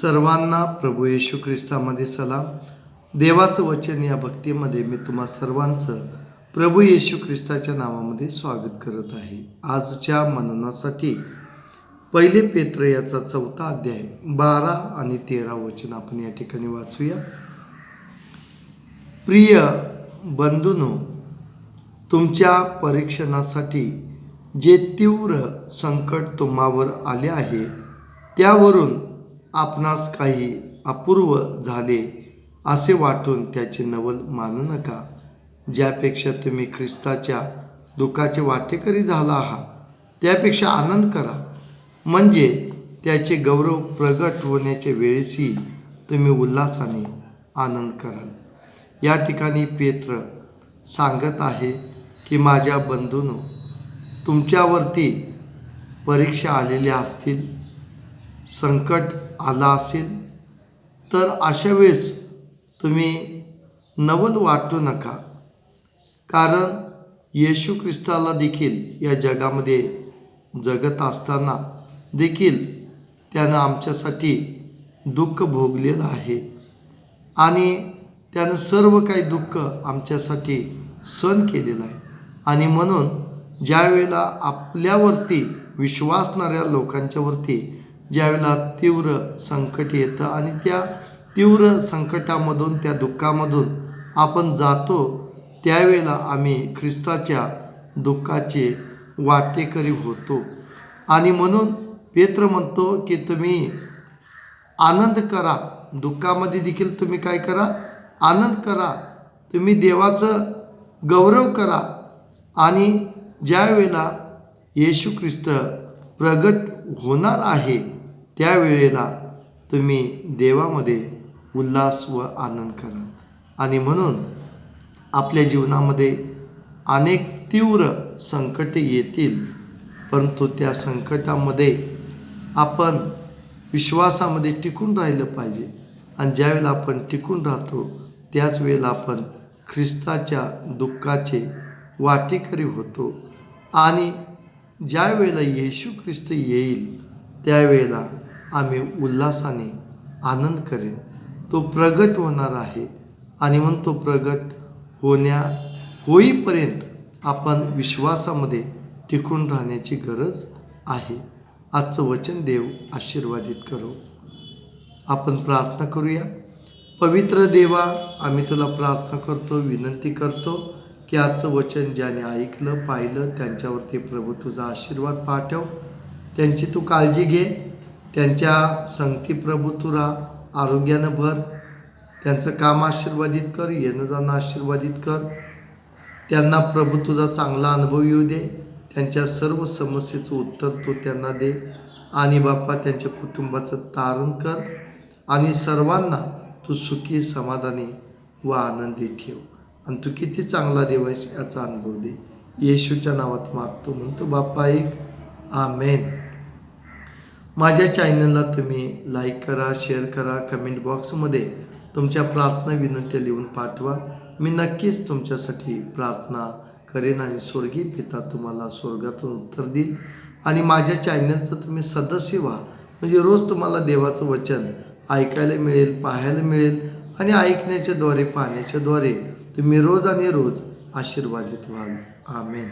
सर्वांना प्रभू येशू ख्रिस्तामध्ये सलाम. देवाचं वचन या भक्तीमध्ये मी तुम्हा सर्वांचं प्रभू येशू ख्रिस्ताच्या नावामध्ये स्वागत करत आहे. आजच्या मननासाठी पहिले पेत्र याचा चौथा अध्याय बारा आणि तेरा वचन आपण या ठिकाणी वाचूया. प्रिय बंधूनो तुमच्या परीक्षणासाठी जे तीव्र संकट तुम्हावर आले आहे त्यावरून आपणास काही अपूर्व झाले असे वाटून त्याचे नवल मानू नका. ज्यापेक्षा तुम्ही ख्रिस्ताच्या दुःखाचे वाटेकरी झाला आहात त्यापेक्षा आनंद करा. म्हणजे त्याचे गौरव प्रगट होण्याच्या वेळेसही तुम्ही उल्हासाने आनंद कराल. या ठिकाणी पेत्र सांगत आहे की माझ्या बंधूनो तुमच्यावरती परीक्षा आलेल्या असतील. संकट आला असेल तर अशा वेळेस तुम्ही नवल वाटू नका. कारण येशू ख्रिस्ताला देखील या जगामध्ये जगत असताना देखील त्यानं आमच्यासाठी दुःख भोगलेलं आहे. आणि त्यानं सर्व काही दुःख आमच्यासाठी सहन केलेलं आहे. आणि म्हणून ज्या वेळेला आपल्यावरती विश्वासणाऱ्या लोकांच्यावरती ज्यावेळेला तीव्र संकट येतं आणि त्या तीव्र संकटामधून त्या दुःखामधून आपण जातो त्यावेळेला आम्ही ख्रिस्ताच्या दुःखाचे वाटेकरी होतो. आणि म्हणून पेत्र म्हणतो की तुम्ही आनंद करा. दुःखामध्ये देखील तुम्ही काय करा? आनंद करा. तुम्ही देवाचं गौरव करा. आणि ज्या वेळेला येशू ख्रिस्त प्रगट होणार आहे त्यावेळेला तुम्ही देवामध्ये उल्हास व आनंद करा. आणि म्हणून आपल्या जीवनामध्ये अनेक तीव्र संकटे येतील परंतु त्या संकटामध्ये आपण विश्वासामध्ये टिकून राहिलं पाहिजे. आणि ज्यावेळेला आपण टिकून राहतो त्याच वेळेला आपण ख्रिस्ताच्या दुःखाचे वाटेकरी होतो. आणि ज्यावेळेला येशू ख्रिस्त येईल त्यावेळेला आम्ही उल्हासाने आनंद करेन. तो प्रगट होणार आहे आणि म्हणून तो प्रगट होण्या होईपर्यंत आपण विश्वासामध्ये टिकून राहण्याची गरज आहे. आजचं वचन देव आशीर्वादित करो. आपण प्रार्थना करूया. पवित्र देवा आम्ही तुला प्रार्थना करतो विनंती करतो की आजचं वचन ज्याने ऐकलं पाहिलं त्यांच्यावरती प्रभू तुझा आशीर्वाद पाठव. त्यांची तू काळजी घे. त्यांच्या संगती प्रभू तुरा आरोग्यानं भर. त्यांचं काम आशीर्वादित कर येणं जाणं आशीर्वादित कर. त्यांना प्रभू तुझा चांगला अनुभव येऊ दे. त्यांच्या सर्व समस्येचं उत्तर तू त्यांना दे. आणि बाप्पा त्यांच्या कुटुंबाचं तारण कर. आणि सर्वांना तू सुखी समाधानी व आनंदी ठेव. आणि तू किती चांगला देव आहेस याचा अनुभव दे. येशूच्या नावात मागतो म्हणतो बाप्पा एक. आमेन. माझ्या चॅनलला तुम्ही लाईक करा शेअर करा कमेंट बॉक्समध्ये तुमच्या प्रार्थना विनंत्या लिहून पाठवा. मी नक्कीच तुमच्यासाठी प्रार्थना करेन आणि स्वर्गीय पिता तुम्हाला स्वर्गातून उत्तर देईल. आणि माझ्या चॅनलचं तुम्ही सदस्य व्हा. म्हणजे रोज तुम्हाला देवाचं वचन ऐकायला मिळेल पाहायला मिळेल आणि ऐकण्याच्याद्वारे पाहण्याच्याद्वारे तुम्ही रोज आणि रोज आशीर्वादित व्हाल. आमेन.